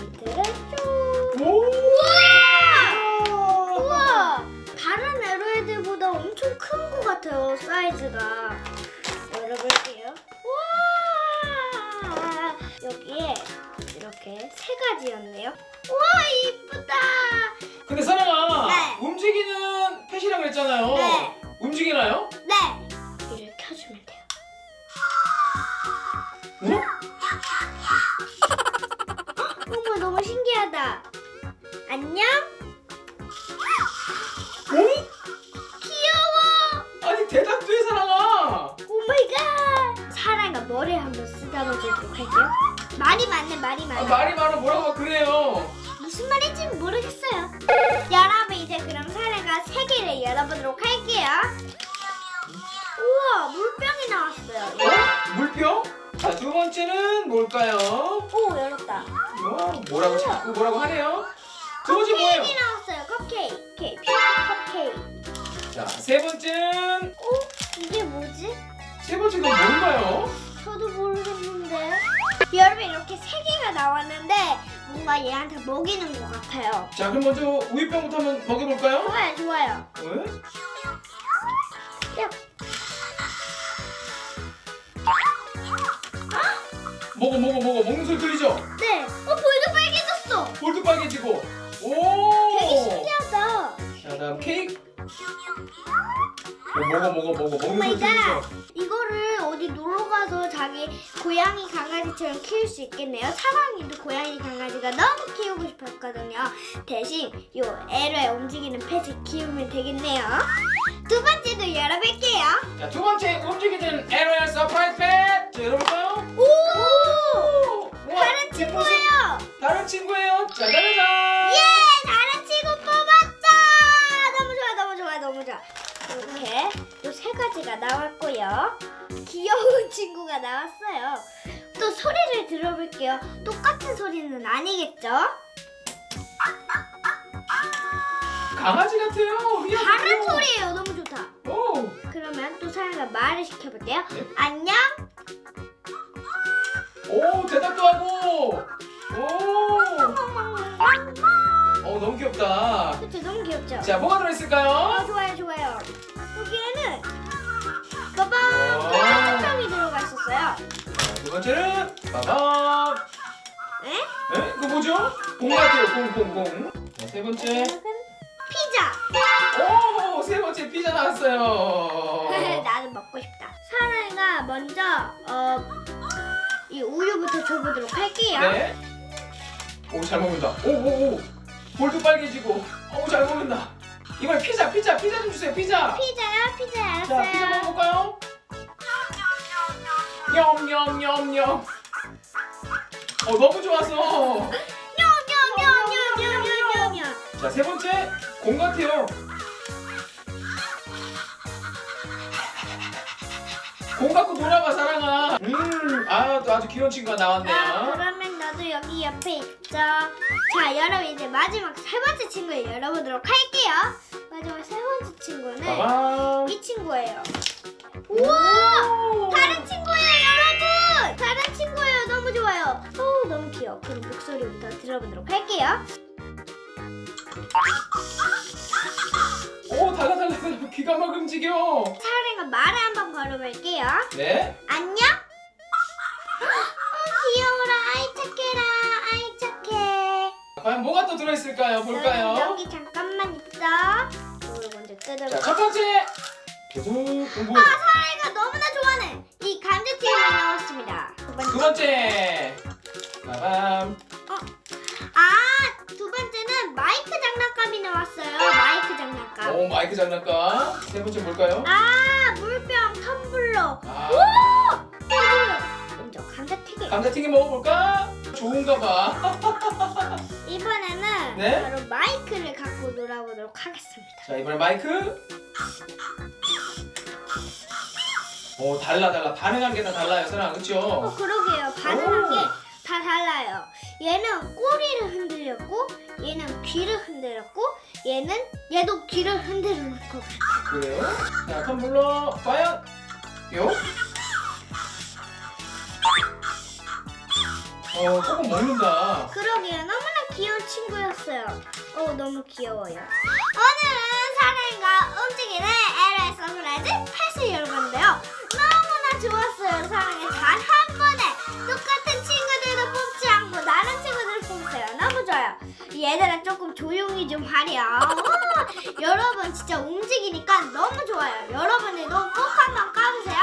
밑에를 쭉. 오! 우와! 바른 에로헤드보다 엄청 큰 것 같아요, 사이즈가. 열어볼게요. 우와! 여기에 이렇게 세 가지였네요. 우와, 이쁘다! 근데 사랑아, 네. 움직이는 펫이라고 했잖아요. 네. 많아 뭐라고 막 그래요. 무슨 말인지 모르겠어요. 여러분 이제 그럼 사례가 세 개를 열어보도록 할게요. 우와 물병이 나왔어요. 어? 물병? 자 두 번째는 뭘까요? 오 열었다. 어, 뭐라고 자꾸 뭐라고 하네요. 두 번째 뭐예요? 케이크 나왔어요. 컵케이크. 케이크. 컵케이크. 자 세 번째는 오 이게 뭐지? 세 번째가 뭔가요? 저도 모르겠는데. 여러분 이렇게 세 개가 나왔는데 뭔가 얘한테 먹이는 것 같아요. 자 그럼 먼저 우유병부터 한번 먹여볼까요? 좋아요 좋아요. 네? 야, 먹어 먹어 먹어 먹는 소리 들리죠? 네. 어 볼도 빨개졌어. 볼도 빨개지고 오 되게 신기하다. 자 다음 케이크 어, 먹어 먹어 먹어 먹는 소리. 들리죠? 자기 고양이 강아지처럼 키울 수 있겠네요. 사랑이도 고양이 강아지가 너무 키우고 싶었거든요. 대신 요 에러에 움직이는 펫을 키우면 되겠네요. 두 번째도 열어볼게요. 자 두 번째 움직이는 에로야 서프라이즈 펫! 자 열어볼까요? 오! 우와, 다른 뒷모습 친구예요. 다른 친구예요 짜자자잔 가지가 나왔고요. 귀여운 친구가 나왔어요. 또 소리를 들어볼게요. 똑같은 소리는 아니겠죠? 강아지 같아요 다른. 소리예요. 너무 좋다. 오 그러면 또 사람과 말을 시켜볼게요. 네. 안녕? 오 대답도 하고 오 어, 너무 귀엽다 그쵸, 너무 귀엽죠? 자 뭐가 어, 들어있을까요? 좋아요, 좋아요. 빠밤 네? 에? 그거 뭐죠? 공 같아요 공 공 공 자, 세 번째 피자! 오 세 번째 피자 나왔어요 나는 먹고 싶다. 사랑이가 먼저 어, 이 우유부터 줘보도록 할게요. 네. 오 잘 먹는다. 오 오 오. 볼도 빨개지고. 오 잘 먹는다. 이번에 피자 피자 피자 좀 주세요 피자. 피자요? 피자 자 피자 알았어요. 먹어볼까요? 냠냠냠냠. 어 너무 좋아서. 냠냠냠냠냠냠냠. 자세 번째 공 같아요. 공 갖고 놀아봐 사랑아. 음, 아, 또 아주 귀여운 친구가 아, 나왔네요. 그러면 나도 여기 옆에 있죠. 자, 여러분 이제 마지막 세 번째 친구를 열어보도록 할게요. 마지막 세 번째 친구는 빠밤. 목소리부터 들어보도록 할게요. 오 달라 달라 달라 귀가 막 움직여. 사랑이가 말을 한번 걸어볼게요. 네. 안녕? 어, 귀여워라. 아이 착해라. 아이 착해. 과연 뭐가 또 들어있을까요? 볼까요? 여기 잠깐만 있어. 이걸 먼저 자, 뜯어볼게요. 첫 번째. 계속 공부. 아, 사랑이가 너무나 좋아하는 이 감자튀김이 나왔습니다. 두두 번째. 번째. 빠밤. 아, 두 번째는 마이크 장난감이 나왔어요. 마이크 장난감. 오 마이크 장난감. 세 번째 뭘까요? 아, 물병, 텀블러. 아, 오! 이거는 먼저 감자튀김. 감자튀김 먹어볼까? 좋은가 봐. 이번에는 네? 바로 마이크를 갖고 놀아보도록 하겠습니다. 자 이번에 마이크. 오 달라 달라 반응한 게 다 달라요 사랑 어, 그렇죠? 그러게요. 반응한 오. 게 다 달라요. 얘는 꼬리를 흔들렸고, 얘는 귀를 흔들렸고, 얘는 얘도 귀를 흔들는 것 같아요. 그래요? 자 텀블러 과연 요? 어 조금 먹는다. 그러게요. 너무나 귀여운 친구였어요. 어, 너무 귀여워요. 오늘은 사랑과 움직이는 없어요. 얘들아 조금 조용히 좀 하렴. 여러분 진짜 움직이니까 너무 좋아요. 여러분들도 꼭 한번 까보세요.